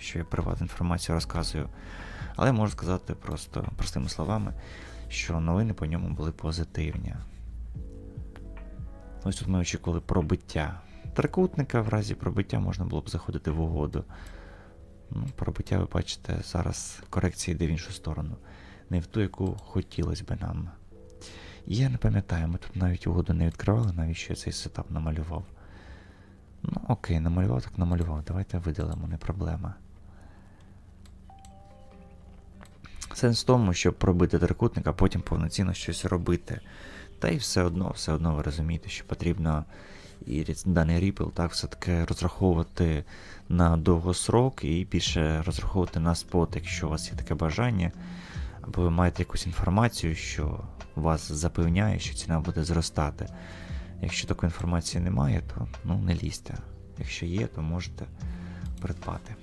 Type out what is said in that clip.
що я приватну інформацію розказую. Але можу сказати просто простими словами, що новини по ньому були позитивні. Ось тут ми очікували пробиття. Трикутника в разі пробиття можна було б заходити в угоду. Ну, пробиття, ви бачите, зараз корекція йде в іншу сторону. Не в ту, яку хотілося би нам. Я не пам'ятаю, ми тут навіть угоду не відкривали, навіщо я цей сетап намалював. Ну, окей, намалював, так намалював. Давайте видалимо, не проблема. Сенс в тому, щоб пробити трикутник, а потім повноцінно щось робити. Та й все одно, все одно ви розумієте, що потрібно і даний ріпл так все-таки розраховувати на довгосрок і більше розраховувати на спот, якщо у вас є таке бажання, або ви маєте якусь інформацію, що вас запевняє, що ціна буде зростати. Якщо такої інформації немає, то ну, не лізьте. Якщо є, то можете придбати.